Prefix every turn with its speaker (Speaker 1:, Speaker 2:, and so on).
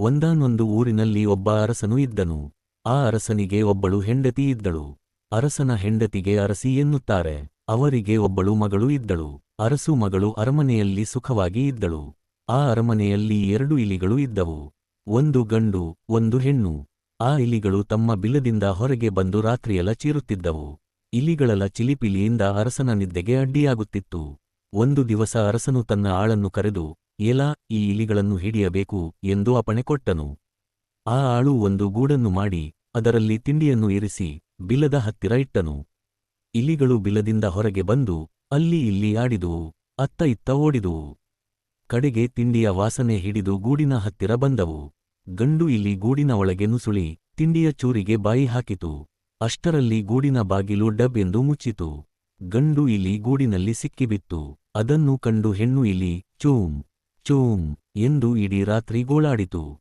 Speaker 1: ಒಂದಾನೊಂದು ಊರಿನಲ್ಲಿ ಒಬ್ಬ ಅರಸನು ಇದ್ದನು. ಆ ಅರಸನಿಗೆ ಒಬ್ಬಳು ಹೆಂಡತಿ ಇದ್ದಳು. ಅರಸನ ಹೆಂಡತಿಗೆ ಅರಸಿ ಎನ್ನುತ್ತಾರೆ. ಅವರಿಗೆ ಒಬ್ಬಳು ಮಗಳು ಇದ್ದಳು. ಅರಸು ಮಗಳು ಅರಮನೆಯಲ್ಲಿ ಸುಖವಾಗಿ ಇದ್ದಳು. ಆ ಅರಮನೆಯಲ್ಲಿ ಎರಡು ಇಲಿಗಳು ಇದ್ದವು. ಒಂದು ಗಂಡು, ಒಂದು ಹೆಣ್ಣು. ಆ ಇಲಿಗಳು ತಮ್ಮ ಬಿಲದಿಂದ ಹೊರಗೆ ಬಂದು ರಾತ್ರಿಯಲ ಚೀರುತ್ತಿದ್ದವು. ಇಲಿಗಳಲ ಚಿಲಿಪಿಲಿಯಿಂದ ಅರಸನ ನಿದ್ದೆಗೆ ಅಡ್ಡಿಯಾಗುತ್ತಿತ್ತು. ಒಂದು ದಿವಸ ಅರಸನು ತನ್ನ ಆಳನ್ನು ಕರೆದು ಏಲಾ, ಈ ಇಲಿಗಳನ್ನು ಹಿಡಿಯಬೇಕು ಎಂದು ಅಪಣೆ ಕೊಟ್ಟನು. ಆ ಆಳು ಒಂದು ಗೂಡನ್ನು ಮಾಡಿ ಅದರಲ್ಲಿ ತಿಂಡಿಯನ್ನು ಇರಿಸಿ ಬಿಲದ ಹತ್ತಿರ ಇಟ್ಟನು. ಇಲಿಗಳು ಬಿಲದಿಂದ ಹೊರಗೆ ಬಂದು ಅಲ್ಲಿ ಇಲ್ಲಿ ಆಡಿದುವು ಅತ್ತ ಇತ್ತ ಓಡಿದುವು ಕಡೆಗೆ ತಿಂಡಿಯ ವಾಸನೆ ಹಿಡಿದು ಗೂಡಿನ ಹತ್ತಿರ ಬಂದವು. ಗಂಡು ಇಲಿ ಗೂಡಿನ ಒಳಗೆ ನುಸುಳಿ ತಿಂಡಿಯ ಚೂರಿಗೆ ಬಾಯಿ ಹಾಕಿತು. ಅಷ್ಟರಲ್ಲಿ ಗೂಡಿನ ಬಾಗಿಲು ಡಬ್ ಎಂದು ಮುಚ್ಚಿತು. ಗಂಡು ಇಲಿ ಗೂಡಿನಲ್ಲಿ ಸಿಕ್ಕಿಬಿತ್ತು. ಅದನ್ನು ಕಂಡು ಹೆಣ್ಣು ಇಲಿ ಚೂಮ್ ಚೂಮ್ ಎಂದು ಇಡೀ ರಾತ್ರಿ ಗೋಳಾಡಿತು.